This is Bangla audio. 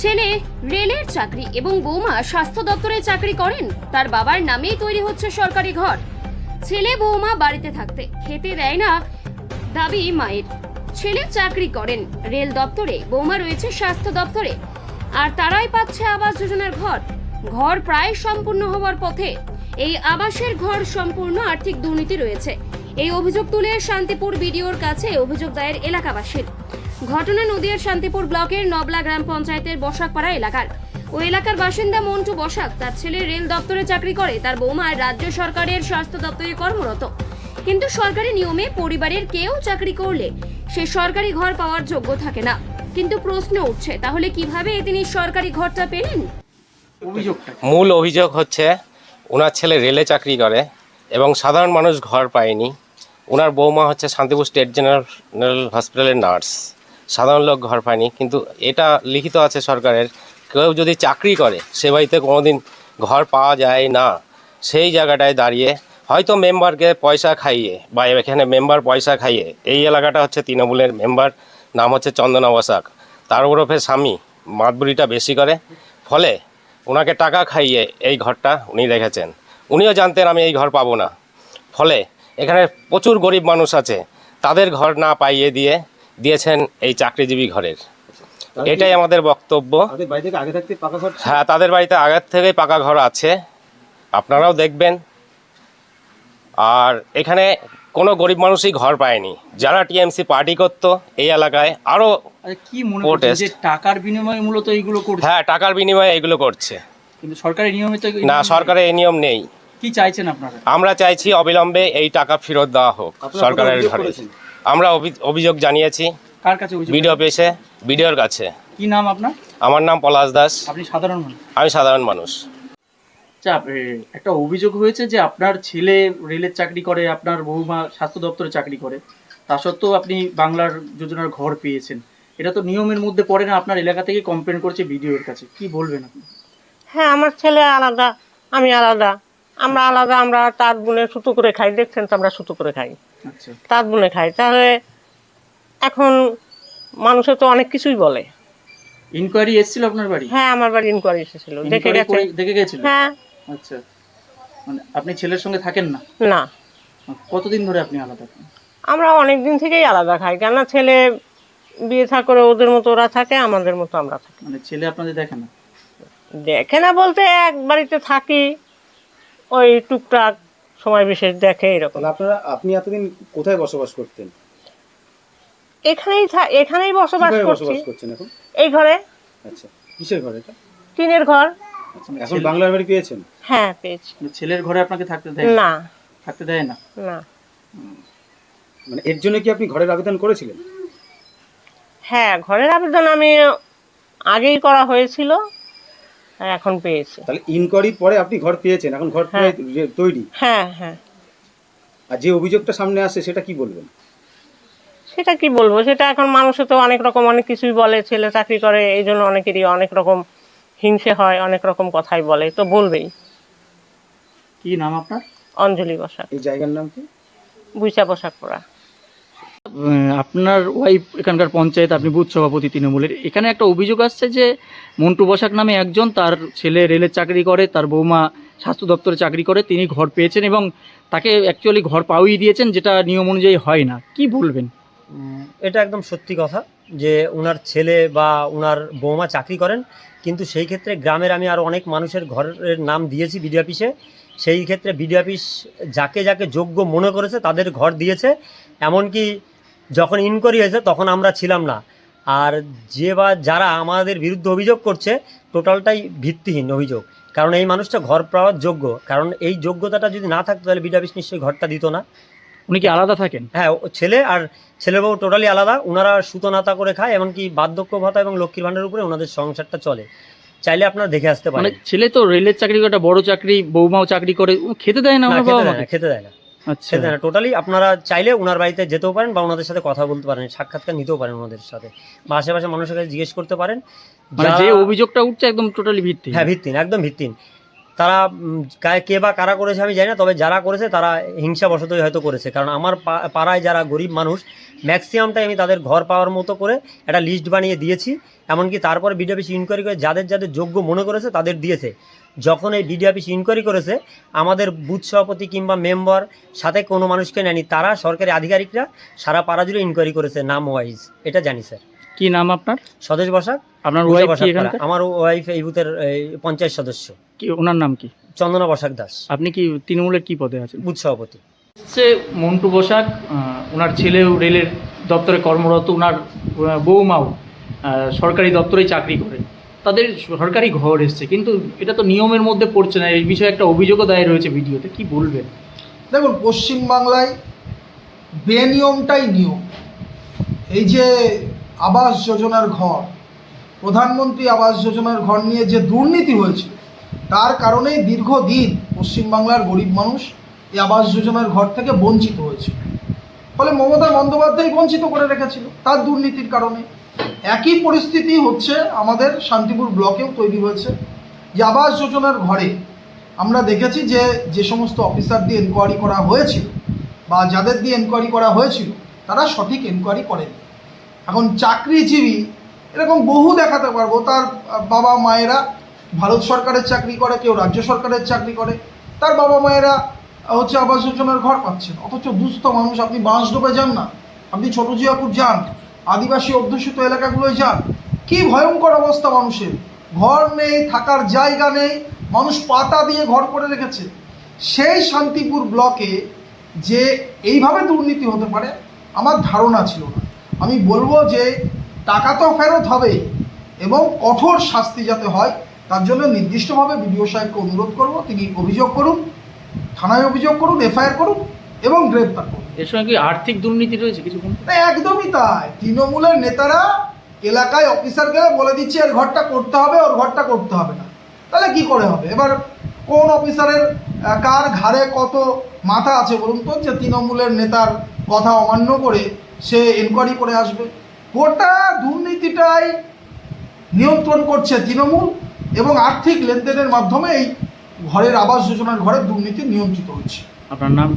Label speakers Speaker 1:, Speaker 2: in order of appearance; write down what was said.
Speaker 1: ছেলে রেলের চাকরি এবং বৌমা স্বাস্থ্য দপ্তরে চাকরি করেন। তার বাবার নামেই তৈরি হচ্ছে সরকারি ঘর। ছেলে বৌমা বাড়িতে থাকতে খেতে দেয় না, দাবি মায়ের। ছেলে চাকরি করেন রেল দপ্তরে, বৌমা রয়েছে স্বাস্থ্য দপ্তরে। আর তারাই পাচ্ছে আবাস যোজনার ঘর। ঘর প্রায় সম্পূর্ণ হওয়ার পথে এই আবাসের ঘর সম্পূর্ণ আর্থিক দুর্নীতি রয়েছে। এই অভিযোগ তুলে শান্তিপুর বিডিওর কাছে অভিযোগ দায়ের এলাকাবাসীর। ঘটনা নদিয়ার শান্তিপুর ব্লকের নবলা গ্রাম পঞ্চায়েতের বসাকপাড়া এলাকার। ওই এলাকার বাসিন্দা মন্টু বসাক তার ছেলে রেল দপ্তরে চাকরি করে তার বৌমা রাজ্য সরকারের স্বাস্থ্য দপ্তরে কর্মরত। কিন্তু সরকারি নিয়মে পরিবারের কেউ চাকরি করলে সে সরকারি ঘর পাওয়ার যোগ্য থাকে না। কিন্তু প্রশ্ন উঠছে তাহলে কীভাবে তিনি সরকারি ঘরটা পেলেন?
Speaker 2: অভিযোগটা
Speaker 3: মূল অভিযোগ হচ্ছে ওনার ছেলে রেলে চাকরি করে এবং সাধারণ মানুষ ঘর পায়নি। ওনার বৌমা হচ্ছে শান্তিপুর স্টেট জেনারেল হসপিটালের নার্স। সাধারণ লোক ঘর পায়নি, কিন্তু এটা লিখিত আছে সরকারের, কেউ যদি চাকরি করে, সে বাড়িতে কোনোদিন ঘর পাওয়া যায় না, সেই জায়গাটায় দাঁড়িয়ে হয়তো মেম্বারকে পয়সা খাইয়ে, বা এখানে মেম্বার পয়সা খাইয়ে, এই এলাকাটা হচ্ছে তৃণমূলের মেম্বার, নাম হচ্ছে চন্দনা বসাক। তার ওরফে স্বামী মাতবুরিটা বেশি করে, ফলে ওনাকে টাকা খাইয়ে এই ঘরটা উনি রেখেছেন। উনিও জানতেন আমি এই ঘর পাবো না। ফলে এখানে প্রচুর গরিব মানুষ আছে, তাদের ঘর না পাইয়ে দিয়ে দিয়েছেন এই চাকরিজীবী ঘরের। এটাই আমাদের বক্তব্য? হ্যাঁ তাদের বাড়িতে আগের থেকেই পাকা ঘর আছে। আপনারাও দেখবেন। আর এখানে কোনো গরিব মানুষই ঘর পায়নি। যারা টিএমসি পার্টি করতো এই এলাকায় আরও
Speaker 2: কি মনে যে টাকার বিনিময়ে মূলত এইগুলো করছে?
Speaker 3: হ্যাঁ টাকার বিনিময়ে এগুলো করছে।
Speaker 2: কিন্তু সরকারি নিয়মে তো এই
Speaker 3: না
Speaker 2: নিয়ম
Speaker 3: সরকারের এই নিয়ম নেই।
Speaker 2: কি চাইছেন আপনারা?
Speaker 3: আমরা চাইছি অবিলম্বে এই টাকা ফেরত দেওয়া হোক সরকারের ঘরে? আমরা অভি- অভিযোগ জানিয়েছি।
Speaker 2: কার কাছে অভিযোগ
Speaker 3: বিডিও পেশে বিডিওর কাছে।
Speaker 2: কি নাম আপনার?
Speaker 3: আমার নাম পলাশ দাস।
Speaker 2: আপনি সাধারণ মানুষ?
Speaker 3: আমি সাধারণ মানুষ।
Speaker 2: আচ্ছা একটা অভিযোগ হয়েছে যে আপনার ছেলে রেলের চাকরি করে আপনার বৌমা স্বাস্থ্য দপ্তরে চাকরি করে। তা সত্ত্বেও আপনি বাংলার যোজনার ঘর পেয়েছেন। এটা তো নিয়মের মধ্যে পড়ে না আপনার এলাকা থেকে কমপ্লেন করছে বিডিওর কাছে। কি বলবেন আপনি?
Speaker 4: হ্যাঁ আমার ছেলে আলাদা আমি আলাদা। আমরা আলাদা আমরা তার বুনে সুতো করে খাই দেখছেন তো আমরা সুতো করে খাই। তাঁত বুনে খাই। তাহলে এখন মানুষে তো অনেক কিছুই বলে।
Speaker 2: ইনকোয়ারি এসেছিল আপনার বাড়ি?
Speaker 4: হ্যাঁ আমার বাড়ি ইনকোয়ারি এসেছিল। দেখে গেছে।
Speaker 2: দেখে গেছিল?
Speaker 4: হ্যাঁ।
Speaker 2: আচ্ছা। মানে আপনি ছেলের সঙ্গে থাকেন না?
Speaker 4: না।
Speaker 2: কতদিন ধরে আপনি আলাদা? থাকেন
Speaker 4: আমরা অনেক দিন থেকেই আলাদা খাই। কেন ছেলে বিয়ে থা করে ওদের মতো ওরা থাকে আমাদের মতো আমরা থাকি।
Speaker 2: মানে ছেলে আপনাদের দেখে না?
Speaker 4: দেখে না বলতে এক বাড়িতে থাকি। ওই টুকটাক সময় বিশেষ দেখে এরকম।
Speaker 5: তাহলে আপনারা আপনি এতদিন কোথায় বসবাস করতেন?
Speaker 4: এখানেই থা- এখানেই বসবাস
Speaker 5: কীভাবে
Speaker 4: করছি।
Speaker 5: বসবাস করছেন এখন?
Speaker 4: এই ঘরে।
Speaker 5: আচ্ছা কিসের ঘর এটা?
Speaker 4: টিনের ঘর।
Speaker 5: এখন বাংলার বাড়ি পেয়েছেন?
Speaker 4: হ্যাঁ পেয়েছি।
Speaker 2: মানে ছেলের ঘরে আপনাকে থাকতে দেয়? না
Speaker 4: না।
Speaker 2: থাকতে দেয় না?
Speaker 4: না।
Speaker 5: মানে এর জন্য কি আপনি ঘরের আবেদন করেছিলেন?
Speaker 4: হ্যাঁ ঘরের আবেদন আমি আগেই করা হয়েছিল। আর এখন পেয়েছি।
Speaker 5: তাহলে ইনকোয়ারির পরে আপনি ঘর পেয়েছেন এখন ঘর
Speaker 4: হ্যাঁ।
Speaker 5: তৈরি।
Speaker 4: হ্যাঁ হ্যাঁ।
Speaker 5: আর যে অভিযোগটা সামনে আসে সেটা কি বলবেন?
Speaker 4: সেটা কি বলব? সেটা এখন মানুষে তো অনেক রকম অনেক কিছুই বলে ছেলে চাকরি করে এই জন্য অনেকেরই অনেক রকম হিংসে হয় অনেক রকম কথাই বলে তো বলবেই।
Speaker 2: কি নাম আপনার?
Speaker 4: অঞ্জলি বসাক।
Speaker 5: এই জায়গার নাম কি?
Speaker 4: বুইচা পোশাক পরা
Speaker 2: আপনার ওয়াইফ এখানকার পঞ্চায়েত, আপনি বুথ সভাপতি তৃণমূলের। এখানে একটা অভিযোগ আসছে যে, মন্টু বসাক নামে একজন, তার ছেলে রেলের চাকরি করে, তার বৌমা স্বাস্থ্য দপ্তরে চাকরি করে, তিনি ঘর পেয়েছেন এবং তাকে অ্যাকচুয়ালি ঘর পাওয়ই দিয়েছেন, যেটা নিয়ম অনুযায়ী হয় না। কি বলবেন?
Speaker 6: এটা একদম সত্যি কথা যে ওনার ছেলে বা ওনার বৌমা চাকরি করেন, কিন্তু সেই ক্ষেত্রে গ্রামের আমি আরও অনেক মানুষের ঘরের নাম দিয়েছি বিডিও অফিসে। সেই ক্ষেত্রে বিডিও অফিস যাকে যাকে যোগ্য মনে করেছে, তাদের ঘর দিয়েছে। এমনকি যখন ইনকোয়ারি হয়েছে তখন আমরা ছিলাম না। আর যে বা যারা আমাদের বিরুদ্ধে অভিযোগ করছে টোটালটাই ভিত্তিহীন অভিযোগ। কারণ এই মানুষটা ঘর পাওয়ার যোগ্য। কারণ এই যোগ্যতাটা যদি না থাকতো তাহলে বিডিও অফিস নিশ্চয়ই ঘরটা দিত না।
Speaker 2: উনি কি আলাদা থাকেন?
Speaker 6: হ্যাঁ ছেলে আর ছেলে বউ টোটালি আলাদা। ওনারা সুতো নাতা করে খায় এমনকি বার্ধক্য ভাতা এবং লক্ষ্মীর ভাণ্ডারের উপরে ওনাদের সংসারটা চলে। চাইলে আপনারা দেখে আসতে
Speaker 2: মানে
Speaker 6: পারেন
Speaker 2: ছেলে তো রেলের চাকরি করে একটা বড় চাকরি বৌমাও চাকরি করে খেতে দেয় না,
Speaker 6: খেতে দেয় না খেতে দেয় না।
Speaker 2: আচ্ছা।
Speaker 6: খেতে দেয় না টোটালি আপনারা চাইলে ওনার বাড়িতে যেতেও পারেন বা ওনাদের সাথে কথা বলতে পারেন সাক্ষাৎকার নিতেও পারেন ওনাদের সাথে বা আশেপাশে মানুষের কাছে জিজ্ঞেস করতে পারেন।
Speaker 2: মানে যে অভিযোগটা উঠছে একদম টোটালি ভিত্তি
Speaker 6: হ্যাঁ ভিত্তিন একদম ভিত্তিন তারা কে বা কারা করেছে আমি জানি না, তবে যারা করেছে তারা হিংসাবশতই হয়তো করেছে। কারণ আমার পাড়ায় যারা গরিব মানুষ, ম্যাক্সিমামটাই আমি তাদের ঘর পাওয়ার মতো করে একটা লিস্ট বানিয়ে দিয়েছি। এমনকি তারপরে বিডিও অফিস ইনকোয়ারি করে যাদের যাদের যোগ্য মনে করেছে তাদের দিয়েছে। যখন এই বিডিও অফিস ইনকোয়ারি করেছে, আমাদের বুথ সভাপতি কিংবা মেম্বার সাথে কোনো মানুষকে নেয়নি, তারা সরকারি আধিকারিকরা সারা পাড়া জুড়ে ইনকোয়ারি করেছে নাম ওয়াইজ এটা জানি স্যার
Speaker 2: কি নাম আপনার?
Speaker 6: স্বদেশ বসাক।
Speaker 2: আপনার ওয়াইফ
Speaker 6: বসাক
Speaker 2: কি এখানকার?
Speaker 6: আমার ওয়াইফ এই বুথের এই, পঞ্চায়েত সদস্য।
Speaker 2: কি ওনার নাম কি?
Speaker 6: চন্দনা বসাক দাস।
Speaker 2: আপনি কি তৃণমূলের কি পদে আছেন?
Speaker 6: বুথ সভাপতি।
Speaker 2: হচ্ছে মন্টু বসাক ওনার ছেলেও রেলের দপ্তরে কর্মরত ওনার বৌমাও সরকারি দপ্তরে চাকরি করে। তাদের সরকারি ঘর এসছে কিন্তু এটা তো নিয়মের মধ্যে পড়ছে না। এই বিষয়ে একটা অভিযোগও দায়ের হয়েছে ভিডিওতে কি বলবেন?
Speaker 7: দেখুন পশ্চিমবাংলায় বেনিয়মটাই নিয়ম। এই যে আবাস যোজনার ঘর। প্রধানমন্ত্রী আবাস যোজনার ঘর নিয়ে যে দুর্নীতি হয়েছে, তার কারণেই দীর্ঘদিন পশ্চিমবাংলার গরিব মানুষ এই আবাস যোজনার ঘর থেকে বঞ্চিত হয়েছে। ফলে মমতা বন্দ্যোপাধ্যায় বঞ্চিত করে রেখেছিল, তার দুর্নীতির কারণে। একই পরিস্থিতি হচ্ছে আমাদের শান্তিপুর ব্লকেও তৈরি হয়েছে। যে আবাস যোজনার ঘরে আমরা দেখেছি যে যে সমস্ত অফিসার দিয়ে এনকোয়ারি করা হয়েছিল বা যাদের দিয়ে এনকোয়ারি করা হয়েছিল, তারা সঠিক এনকোয়ারি করেনি। এখন চাকরিজীবী, এরকম বহু দেখাতে পারব। তার বাবা মায়েরা ভারত সরকারের চাকরি করে, কেউ রাজ্য সরকারের চাকরি করে। তার বাবা মায়েরা হচ্ছে আবাস যোজনার ঘর পাচ্ছেন। অথচ দুস্থ মানুষ, আপনি বাঁশডোবে যান না। আপনি ছোট জিয়াপুর যান, আদিবাসী অধ্যুষিত এলাকাগুলোয় যান। কি ভয়ঙ্কর অবস্থা মানুষের। ঘর নেই, থাকার জায়গা নেই, মানুষ পাতা দিয়ে ঘর করে রেখেছে। সেই শান্তিপুর ব্লকে যে এইভাবে দুর্নীতি হতে পারে, আমার ধারণা ছিল না। আমি বলব যে টাকা তো ফেরত হবে এবং কঠোর শাস্তি যাতে হয় তার জন্য নির্দিষ্টভাবে বিডিও সাহেবকে অনুরোধ করব তিনি অভিযোগ করুন থানায় অভিযোগ করুন এফআইআর করুন এবং গ্রেপ্তার করুন।
Speaker 2: এর সঙ্গে কি আর্থিক দুর্নীতি রয়েছে কিছু
Speaker 7: না একদমই তাই। তৃণমূলের নেতারা এলাকায় অফিসার গেলে বলে দিচ্ছে এর ঘরটা করতে হবে ওর ঘরটা করতে হবে না। তাহলে কি করে হবে? এবার কোন অফিসারের কার ঘাড়ে কত মাথা আছে বলুন তো যে তৃণমূলের নেতার কথা অমান্য করে সে এনকোয়ারি করে আসবে। গোটা দুর্নীতিটাই নিয়ন্ত্রণ করছে তৃণমূল এবং আর্থিক লেনদেনের মাধ্যমে এই ঘরের আবাস যোজনার ঘরে দুর্নীতি নিয়ন্ত্রিত হচ্ছে।
Speaker 2: আপনার নাম